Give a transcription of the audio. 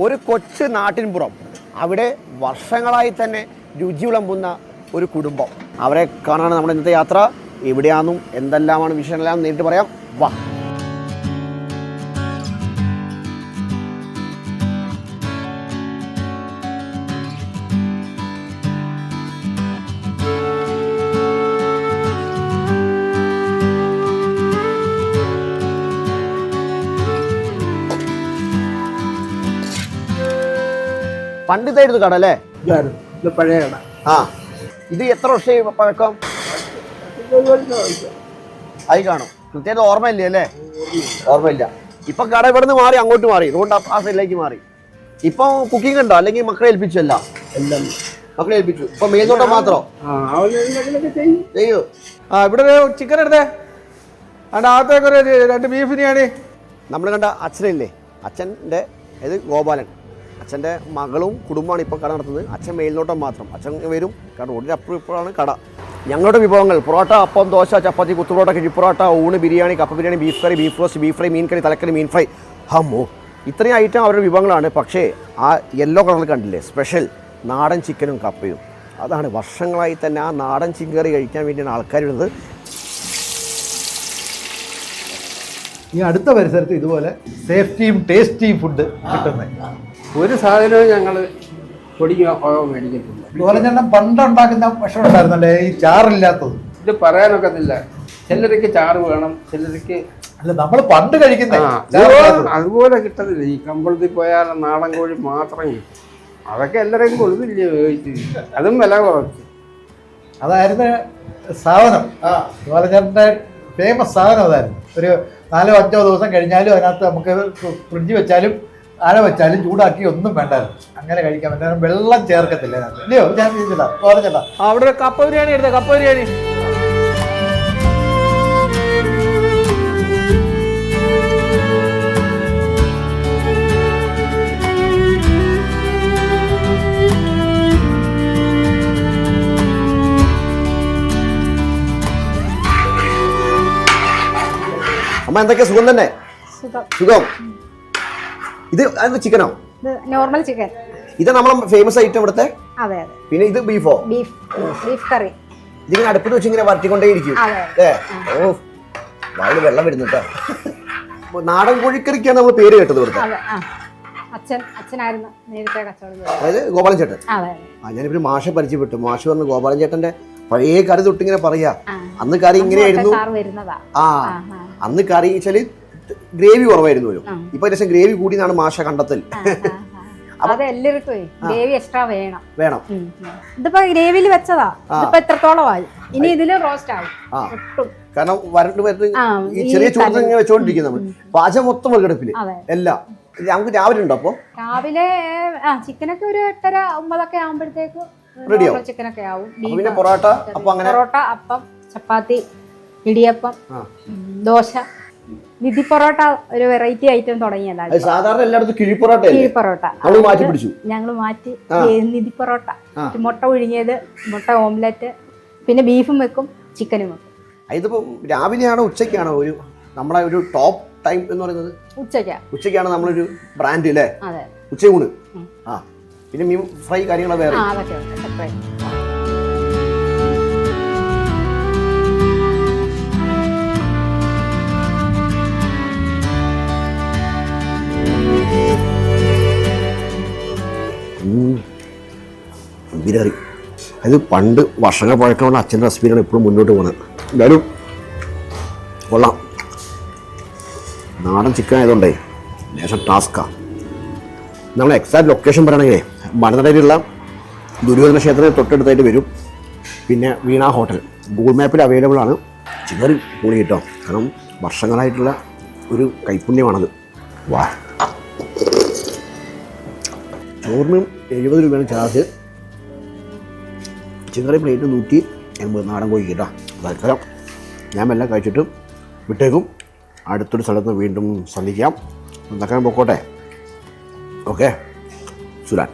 ഒരു കൊച്ചു നാട്ടിൻപുറം. അവിടെ വർഷങ്ങളായി തന്നെ രുചി വിളമ്പുന്ന ഒരു കുടുംബം. അവരെ കാണാനാണ് നമ്മുടെ ഇന്നത്തെ യാത്ര. എവിടെയാണെന്നും എന്തെല്ലാമാണ് വിഷയങ്ങളെല്ലാം നേരിട്ട് പറയാം. വാ. പണ്ടിതായിരുന്നു കട അല്ലേ ഇത് പഴയ കട. ആ. ഇത് എത്ര വർഷമായി പഴക്കം? ആയി കാണും. കൃത്യമായിട്ട് ഓർമ്മയില്ല അല്ലേ? ഓർമ്മയില്ല. ഇപ്പൊ കട ഇവിടെ നിന്ന് മാറി അങ്ങോട്ട് മാറി. റോഡ് ആ സൈഡിലേക്ക് മാറി. ഇപ്പൊ കുക്കിംഗ് ഉണ്ടോ? അല്ലെങ്കിൽ മക്കളെ ഏൽപ്പിച്ചല്ല എല്ലാം. മക്കളെ ഏൽപ്പിച്ചു. ഇപ്പൊ മേൽനോട്ടം മാത്രം? ചെയ്യും. ചെയ്യൂ. ആ ഇവിടെ ഒരു ചിക്കൻ എടുത്തേ. അതിന്റെ അകത്തേക്ക് ഒരു രണ്ട് ബീഫ് ബിരിയാണി. നമ്മൾ കണ്ട അച്ഛനില്ലേ? അച്ഛന്റെ ഇത് ഗോപാലൻ. അച്ഛന്റെ മകളും കുടുംബമാണ് ഇപ്പോൾ കട നടത്തുന്നത്. അച്ഛൻ മേൽനോട്ടം മാത്രം. അച്ഛൻ വരും. കാരണം റോഡിന്റെ അപ്പുറം ഇപ്പോഴാണ് കട. ഞങ്ങളുടെ വിഭവങ്ങൾ പൊറോട്ട അപ്പം ദോശ ചപ്പാത്തി കുത്തുപൊറോട്ട കിഴിപ്പൊറോട്ട ഊണ് ബിരിയാണി കപ്പ biryani beef curry beef roast beef fry മീൻ കറി തലക്കറി മീൻ ഫ്രൈ ഹമ്മോ ഇത്രയും ഐറ്റം അവരുടെ വിഭവങ്ങളാണ്. പക്ഷേ ആ യെല്ലോ കളറിൽ കണ്ടില്ലേ? സ്പെഷ്യൽ നാടൻ ചിക്കനും കപ്പയും. അതാണ് വർഷങ്ങളായി തന്നെ ആ നാടൻ ചിക്കൻ കറി കഴിക്കാൻ വേണ്ടിയാണ് ആൾക്കാർ വരുന്നത് ഈ അടുത്ത പരിസരത്ത് ഇതുപോലെ സേഫ്റ്റിയും ടേസ്റ്റിയും ഫുഡ് കിട്ടുന്നത് ഒരു സാധനവും ഞങ്ങൾ പൊടിയോ ഓയോ മേടിക്കത്തില്ല. തന്നെ പണ്ടുണ്ടാക്കുന്ന ഭക്ഷണം ഉണ്ടായിരുന്നല്ലേ? ഈ ചാറില്ലാത്തത്. ഇത് പറയാനൊക്കത്തില്ല. ചിലർക്ക് ചാറ് വേണം ചിലർക്ക് അല്ല നമ്മൾ പണ്ട് കഴിക്കുന്ന. അതുപോലെ കിട്ടത്തില്ല. ഈ കമ്പളത്തിൽ പോയാൽ നാടൻ കോഴി മാത്രം കിട്ടും. അതൊക്കെ എല്ലാവരെയും കൊടുത്തില്ല അതും വില കുറച്ച്. അതായിരുന്നു സാധനം. ഫേമസ് സാധനം അതായിരുന്നു. ഒരു നാലോ അഞ്ചോ ദിവസം കഴിഞ്ഞാലും അതിനകത്ത് നമുക്ക് ഫ്രിഡ്ജ് വെച്ചാലും ആഴ വെച്ചാലും ചൂടാക്കി ഒന്നും വേണ്ടായിരുന്നു. അങ്ങനെ കഴിക്കാൻ പറ്റും വെള്ളം ചേർക്കത്തില്ല ഇല്ലയോ? ഞാൻ ചോദിച്ചില്ല പറഞ്ഞില്ല ആ അവിടെ കപ്പ ബിരിയാണി എടുത്ത കപ്പ ബിരിയാണി. അമ്മ എന്തൊക്കെ സുഖം തന്നെ? സുഖം. ഇത് അത് ചിക്കനോ നോർമൽ ചിക്കൻ ഇത് നമ്മളെ ഫേമസ് ഐറ്റം ഇവിടുത്തെ? അതെ അതെ. പിന്നെ ഇത് ബീഫോ ബീഫ് ബീഫ് കറി ഇതിങ്ങനെ അടുപ്പിൽ വെച്ച് ഇങ്ങനെ വരട്ടിക്കൊണ്ടേയിരിക്കും അതെ. ഏ ഓ വായിൽ വെള്ളം വരുന്നു കേട്ടോ നാടൻ കോഴിക്കറിക്കാണ് നമ്മൾ പേര് കേട്ടത് ഇവിടുത്തെ. അതെ ആ. അച്ഛൻ അച്ഛനായിരുന്നു നേരത്തെ കച്ചവടം അതായത് ഗോപാലൻ ചേട്ടൻ. ആ ഞാനിപ്പോ മാഷെ പരിചയപ്പെട്ടു. മാഷ് പറഞ്ഞു ഗോപാലൻ ചേട്ടന്റെ പഴയ കറി തൊട്ടിങ്ങനെ പറയാ. അന്ന് കറി ഇങ്ങനെയായിരുന്നു ആ. അന്ന് കറി വെച്ചാൽ ഗ്രേവി കുറവായിരുന്നു. വരും ആ. ഇപ്പൊ ഏകദേശം ഗ്രേവി കൂടി എന്നാണ് മാഷ കണ്ടെത്തൽ. ഗ്രേവി എക്സ്ട്രാ വേണം. വേണം. ഇതിപ്പോ ഗ്രേവിയിൽ വെച്ചതാ. ഇതിപ്പോ എത്രത്തോളമായി ഇനി ഇതിൽ റോസ്റ്റ് ആവും. കാരണം വരണ്ട് വരണ്ട് ഈ ചെറിയ ചൂട് ഇങ്ങനെ വെച്ചോണ്ടിരിക്കും നമ്മൾ പാചകം മൊത്തം വിറകടുപ്പിൽ അതെ. എല്ലാം. നമുക്ക് രാവിലെ ഉണ്ടോ അപ്പൊ? രാവിലെ ചിക്കനൊക്കെ ഒരു എട്ടര ഒമ്പതൊക്കെ ആവുമ്പോഴത്തേക്ക് റെഡിയാവും. ചിക്കനൊക്കെ ആവും. പിന്നെ പൊറോട്ട അപ്പൊ അങ്ങനെ പൊറോട്ട അപ്പം ചപ്പാത്തി ഇടിയപ്പം ദോശ. വിധി പൊറോട്ട ഒരു വെറൈറ്റി ഐറ്റം തുടങ്ങിയതാണ് സാധാരണ എല്ലായിടത്തും കിഴി പൊറോട്ട. മാറ്റി പിടിച്ചു. ഞങ്ങൾ മാറ്റി നിധി പൊറോട്ട. മുട്ട ഒഴുങ്ങിയത് മുട്ട ഓംലെറ്റ് പിന്നെ ബീഫും വെക്കും ചിക്കനും വെക്കും. ഇതിപ്പോ രാവിലെയാണോ ഉച്ചയ്ക്കാണോ ഒരു നമ്മളെ ഒരു ടോപ്പ് ടൈം എന്ന് പറയുന്നത്? ഉച്ചയ്ക്ക. ഉച്ചയ്ക്കാണ് നമ്മളൊരു ബ്രാൻഡ് അല്ലേ ഉച്ചയൂണ്. ആ. പിന്നെ മീൻ ഫ്രൈ കാര്യങ്ങളൊക്കെ വേറെ. ബിരിയാണി അത് പണ്ട് വർഷങ്ങൾ പഴക്കമുള്ള അച്ഛന്റെ റെസിപ്പിയാണ് ഇപ്പോഴും മുന്നോട്ട് പോകുന്നത്. എന്തായാലും കൊള്ളാം. നാടൻ ചിക്കൻ ആയതുകൊണ്ടേ ലേശം ടാസ്ക്കാണ് നമ്മൾ എക്സാക്ട് ലൊക്കേഷൻ പറയണമെങ്കിൽ മണനടയിലുള്ള ദുര്യോധന ക്ഷേത്രത്തിന് തൊട്ടടുത്തായിട്ട് വരും. പിന്നെ വീണ ഹോട്ടൽ ഗൂഗിൾ മാപ്പിൽ അവൈലബിൾ ആണ്. ചിക്കൻ കൂടി കിട്ടോ കാരണം വർഷങ്ങളായിട്ടുള്ള ഒരു കൈപ്പുണ്യമാണത്. വാ. ചോറിന് എഴുപത് രൂപയാണ് ചാർജ് ചിക്കൻ കറി പ്ലേറ്റ് നൂറ്റി എൺപത് നാടൻ കോഴി കേട്ടോ. തൽക്കാലം ഞാൻ എല്ലാം കഴിച്ചിട്ട് വിട്ടേക്കും. അടുത്തൊരു സ്ഥലത്ത് വീണ്ടും സന്ധിക്കാം. എന്നൊക്കെ പോക്കോട്ടെ. ഓക്കെ? സുരാൻ.